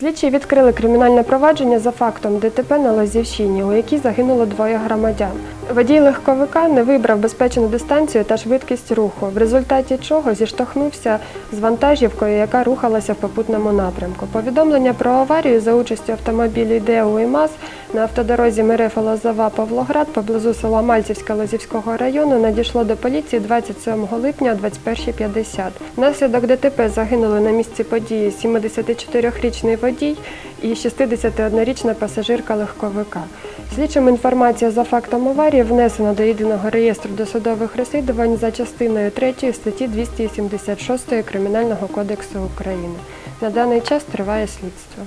Слідчі відкрили кримінальне провадження за фактом ДТП на Лозівщині, у якій загинуло двоє громадян. Водій легковика не вибрав безпечну дистанцію та швидкість руху, в результаті чого зіштовхнувся з вантажівкою, яка рухалася в попутному напрямку. Повідомлення про аварію за участю автомобілів ДЕУ і МАЗ на автодорозі Мерефа Лозова Павлоград поблизу села Мальцівська Лозівського району надійшло до поліції 27 липня о 21.50. Внаслідок ДТП загинули на місці події 74-річний водій і 61-річна пасажирка легковика. Слідчим інформація за фактом аварії внесена до єдиного реєстру досудових розслідувань за частиною 3 статті 276 Кримінального кодексу України. На даний час триває слідство.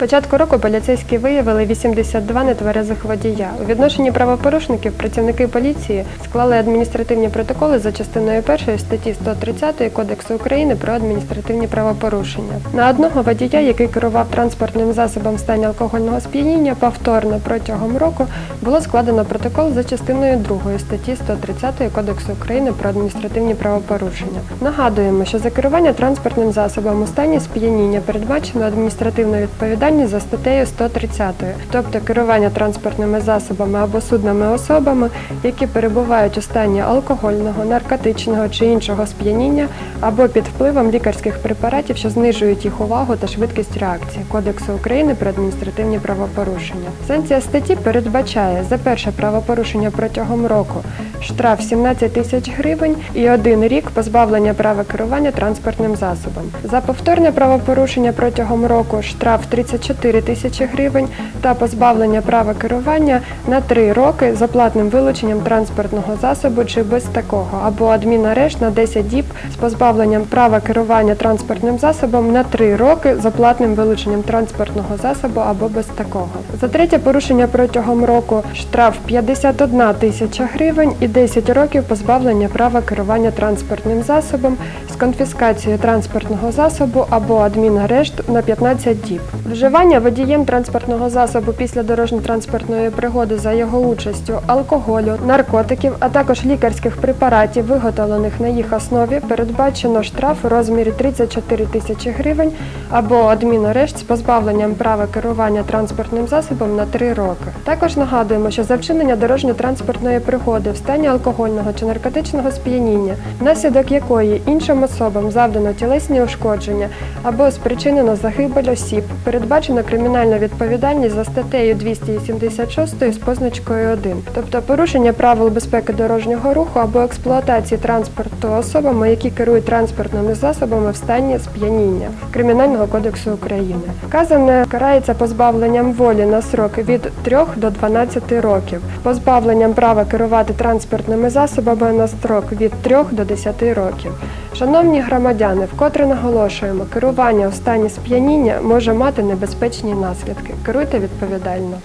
Початку року поліцейські виявили 82 нетверезих водія. У відношенні правопорушників працівники поліції склали адміністративні протоколи за частиною 1 статті 130 Кодексу України про адміністративні правопорушення. На одного водія, який керував транспортним засобом в стані алкогольного сп'яніння, повторно протягом року було складено протокол за частиною 2 статті 130 Кодексу України про адміністративні правопорушення. Нагадуємо, що за керування транспортним засобом у стані сп'яніння передбачено адміністративну відповідальність за статтею 130, тобто керування транспортними засобами або судними особами, які перебувають у стані алкогольного, наркотичного чи іншого сп'яніння або під впливом лікарських препаратів, що знижують їх увагу та швидкість реакції Кодексу України про адміністративні правопорушення. Санкція статті передбачає за перше правопорушення протягом року штраф 17 тисяч гривень і один рік позбавлення права керування транспортним засобом. За повторне правопорушення протягом року штраф 34 тисячі гривень та позбавлення права керування на 3 роки за платним вилученням транспортного засобу чи без такого, або адмінарешт на 10 діб з позбавленням права керування транспортним засобом на 3 роки за платним вилученням транспортного засобу або без такого. За третє порушення протягом року штраф 51 тисяча гривень і 10 років позбавлення права керування транспортним засобом з конфіскацією транспортного засобу або адмінарешт на 15 діб. Вживання водієм транспортного засобу після дорожньо-транспортної пригоди за його участю алкоголю, наркотиків, а також лікарських препаратів, виготовлених на їх основі, передбачено штраф у розмірі 34 тисячі гривень або адмінарешт з позбавленням права керування транспортним засобом на 3 роки. Також нагадуємо, що за вчинення дорожньо-транспортної пригоди в стані алкогольного чи наркотичного сп'яніння, внаслідок якої іншим особам завдано тілесні ушкодження або спричинено загибель осіб, передбачено кримінальну відповідальність за статтею 276 з позначкою 1, тобто порушення правил безпеки дорожнього руху або експлуатації транспорту особами, які керують транспортними засобами в стані сп'яніння Кримінального кодексу України. Вказане карається позбавленням волі на срок від 3 до 12 років, позбавленням права керувати транспортними засобами на строк від 3 до 10 років. Шановні громадяни, вкотре наголошуємо, керування у стані сп'яніння може мати небезпечні наслідки. Керуйте відповідально.